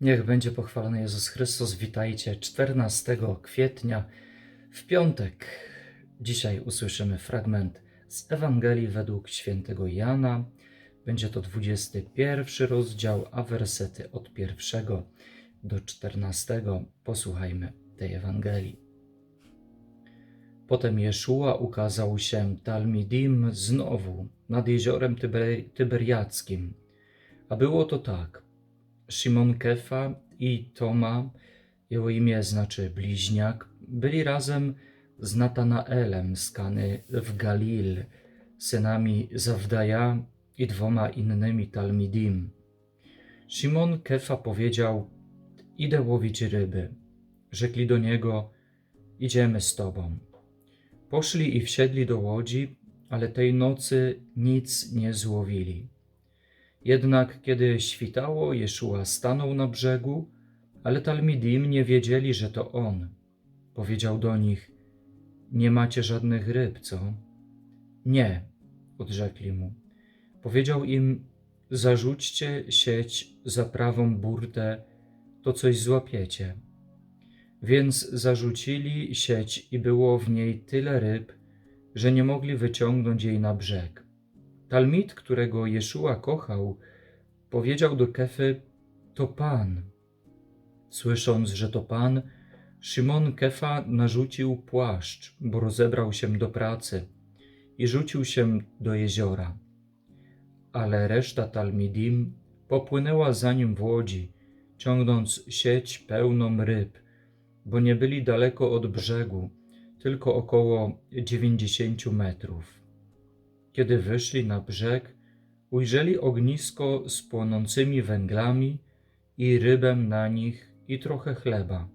Niech będzie pochwalony Jezus Chrystus. Witajcie 14 kwietnia w piątek. Dzisiaj usłyszymy fragment z Ewangelii według świętego Jana. Będzie to 21 rozdział, a wersety od 1 do 14. Posłuchajmy tej Ewangelii. Potem Jeszua ukazał się Talmidim znowu nad jeziorem Tyber- Tyberiackim. A było to tak. Szymon Kefa i Toma, jego imię znaczy bliźniak, byli razem z Natanaelem z Kany w Galil, synami Zawdaja i dwoma innymi Talmidim. Szymon Kefa powiedział, idę łowić ryby. Rzekli do niego, idziemy z tobą. Poszli i wsiedli do łodzi, ale tej nocy nic nie złowili. Jednak kiedy świtało, Jeszua stanął na brzegu, ale Talmidim nie wiedzieli, że to on. Powiedział do nich: Nie macie żadnych ryb, co? Nie, odrzekli mu. Powiedział im: Zarzućcie sieć za prawą burtę, to coś złapiecie. Więc zarzucili sieć i było w niej tyle ryb, że nie mogli wyciągnąć jej na brzeg. Talmid, którego Jeszua kochał, powiedział do Kefy: To Pan. Słysząc, że to Pan, Szymon Kefa narzucił płaszcz, bo rozebrał się do pracy i rzucił się do jeziora. Ale reszta Talmidim popłynęła za nim w łodzi, ciągnąc sieć pełną ryb, bo nie byli daleko od brzegu, tylko około dziewięćdziesięciu metrów. Kiedy wyszli na brzeg, ujrzeli ognisko z płonącymi węglami i rybę na nich i trochę chleba.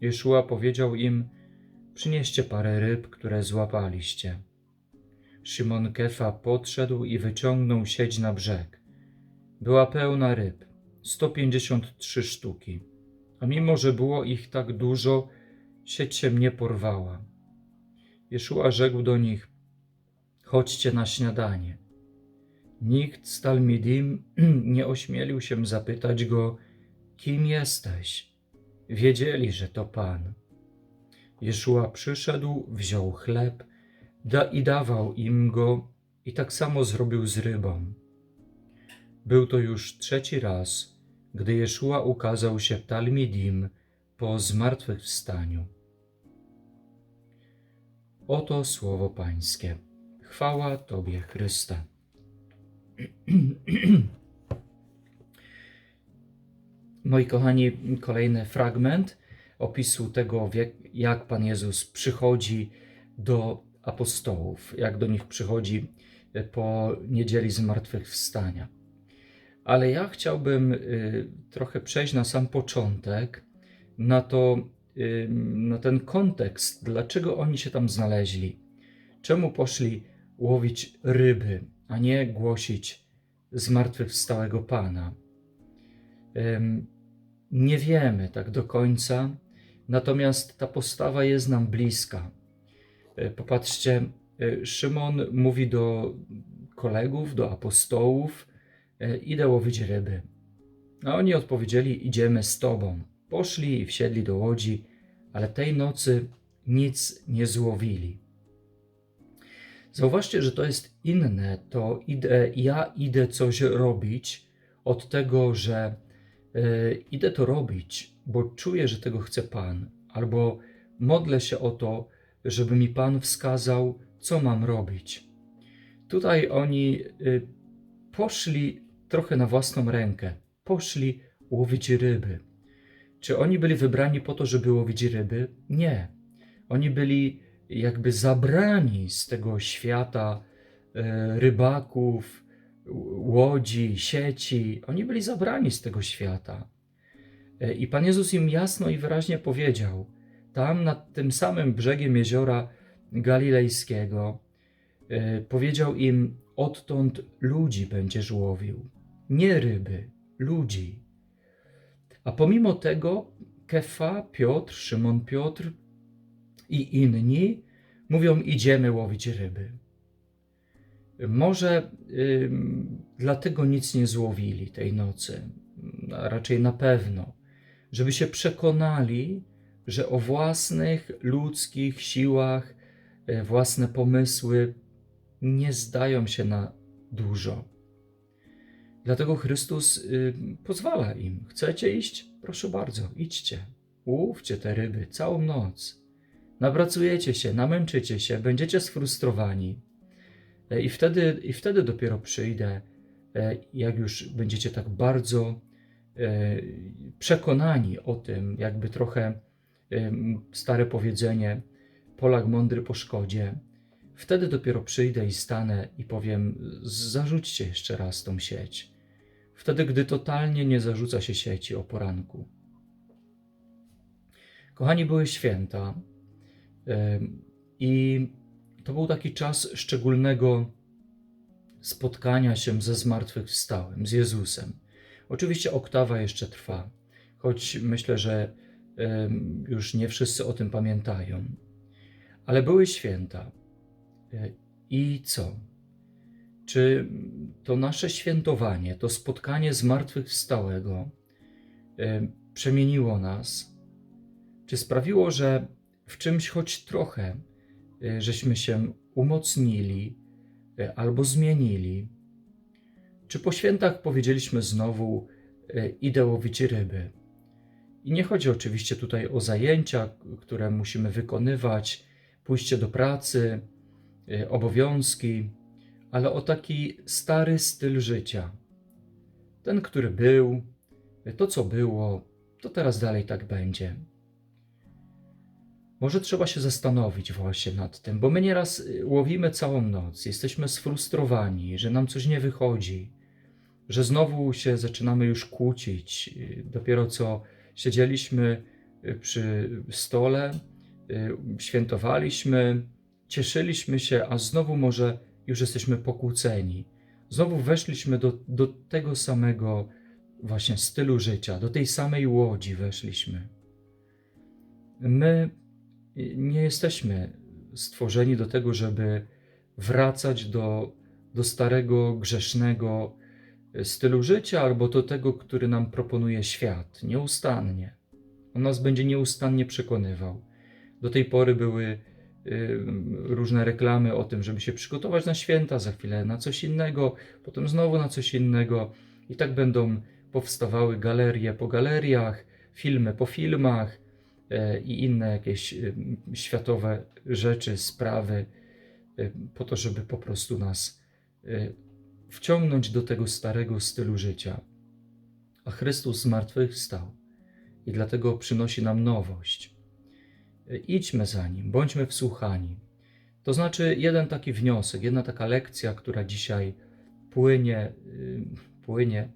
Jeszua powiedział im: Przynieście parę ryb, które złapaliście. Szymon Kefa podszedł i wyciągnął sieć na brzeg. Była pełna ryb, 153 sztuki, a mimo, że było ich tak dużo, sieć się nie porwała. Jeszua rzekł do nich: Chodźcie na śniadanie. Nikt z Talmidim nie ośmielił się zapytać go, kim jesteś. Wiedzieli, że to Pan. Jeszua przyszedł, wziął chleb da i dawał im go, i tak samo zrobił z rybą. Był to już trzeci raz, gdy Jeszua ukazał się Talmidim po zmartwychwstaniu. Oto słowo Pańskie. Chwała Tobie, Chryste. Moi kochani, kolejny fragment opisu tego, jak Pan Jezus przychodzi do apostołów, jak do nich przychodzi po niedzieli zmartwychwstania. Ale ja chciałbym y, trochę przejść na sam początek, na, to, y, na ten kontekst, dlaczego oni się tam znaleźli. Czemu poszli łowić ryby, a nie głosić zmartwychwstałego Pana? Nie wiemy tak do końca, natomiast ta postawa jest nam bliska. E, Popatrzcie, e, Szymon mówi do kolegów, do apostołów: e, Idę łowić ryby. A oni odpowiedzieli: Idziemy z tobą. Poszli i wsiedli do łodzi, ale tej nocy nic nie złowili. Zauważcie, że to jest inne. To idę, ja idę coś robić, od tego, że e, idę to robić, bo czuję, że tego chce Pan, albo modlę się o to, żeby mi Pan wskazał, co mam robić. Tutaj oni y, poszli trochę na własną rękę, poszli łowić ryby. Czy oni byli wybrani po to, żeby łowić ryby? Nie. Oni byli jakby zabrani z tego świata e, rybaków, łodzi, sieci. Oni byli zabrani z tego świata. E, I Pan Jezus im jasno i wyraźnie powiedział: Tam nad tym samym brzegiem jeziora Galilejskiego e, powiedział im: Odtąd ludzi będziesz łowił. Nie ryby, ludzi. A pomimo tego Kefa, Piotr, Szymon Piotr i inni mówią: Idziemy łowić ryby. Może ym, dlatego nic nie złowili tej nocy. a raczej na pewno, żeby się przekonali, że o własnych ludzkich siłach, e, własne pomysły nie zdają się na dużo. Dlatego Chrystus y, pozwala im. Chcecie iść? Proszę bardzo, idźcie. Łówcie te ryby całą noc. Napracujecie się, namęczycie się, będziecie sfrustrowani. E, I wtedy, I wtedy dopiero przyjdę, e, jak już będziecie tak bardzo e, przekonani o tym, jakby trochę stare powiedzenie, Polak mądry po szkodzie. Wtedy dopiero przyjdę i stanę i powiem: zarzućcie jeszcze raz tą sieć. Wtedy, gdy totalnie nie zarzuca się sieci o poranku. Kochani, były święta i to był taki czas szczególnego spotkania się ze zmartwychwstałym, z Jezusem. Oczywiście oktawa jeszcze trwa, choć myślę, że już nie wszyscy o tym pamiętają. Ale były święta. E, I co? Czy to nasze świętowanie, to spotkanie zmartwychwstałego przemieniło nas? Czy sprawiło, że w czymś choć trochę e, żeśmy się umocnili e, albo zmienili? Czy po świętach powiedzieliśmy znowu, e, idę łowić ryby? I nie chodzi oczywiście tutaj o zajęcia, które musimy wykonywać, pójście do pracy, obowiązki, ale o taki stary styl życia. Ten, który był, to co było, to teraz dalej tak będzie. Może trzeba się zastanowić właśnie nad tym, bo my nieraz y, łowimy całą noc, jesteśmy sfrustrowani, że nam coś nie wychodzi, że znowu się zaczynamy już kłócić. Y, Dopiero co siedzieliśmy y, przy stole, świętowaliśmy, cieszyliśmy się, a znowu może już jesteśmy pokłóceni. Znowu weszliśmy do, do tego samego właśnie stylu życia, do tej samej łodzi weszliśmy. My nie jesteśmy stworzeni do tego, żeby wracać do, do starego, grzesznego stylu życia albo do tego, który nam proponuje świat, nieustannie. On nas będzie nieustannie przekonywał. Do tej pory były y, różne reklamy o tym, żeby się przygotować na święta, za chwilę na coś innego, potem znowu na coś innego. I tak będą powstawały galerie po galeriach, filmy po filmach i inne jakieś y, światowe rzeczy, sprawy, y, po to, żeby po prostu nas wciągnąć do tego starego stylu życia. A Chrystus zmartwychwstał i dlatego przynosi nam nowość. Idźmy za Nim, bądźmy wsłuchani. To znaczy, jeden taki wniosek, jedna taka lekcja, która dzisiaj płynie, płynie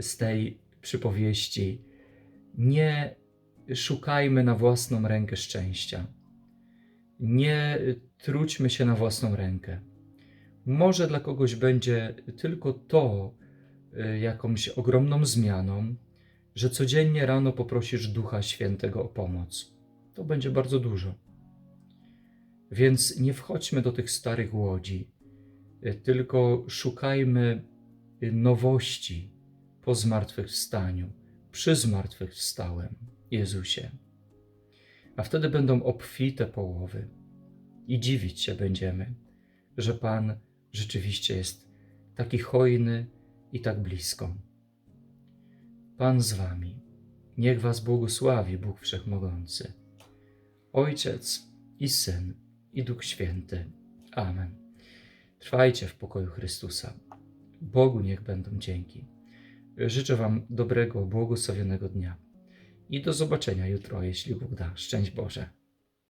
z tej przypowieści. Nie szukajmy na własną rękę szczęścia. Nie trudźmy się na własną rękę. Może dla kogoś będzie tylko to y, jakąś ogromną zmianą, że codziennie rano poprosisz Ducha Świętego o pomoc. To będzie bardzo dużo. Więc nie wchodźmy do tych starych łodzi, y, tylko szukajmy y, nowości po zmartwychwstaniu, przy zmartwychwstałym Jezusie. A wtedy będą obfite połowy i dziwić się będziemy, że Pan rzeczywiście jest taki hojny i tak blisko. Pan z Wami. Niech Was błogosławi Bóg Wszechmogący, Ojciec i Syn i Duch Święty. Amen. Trwajcie w pokoju Chrystusa. Bogu niech będą dzięki. Życzę Wam dobrego, błogosławionego dnia i do zobaczenia jutro, jeśli Bóg da. Szczęść Boże.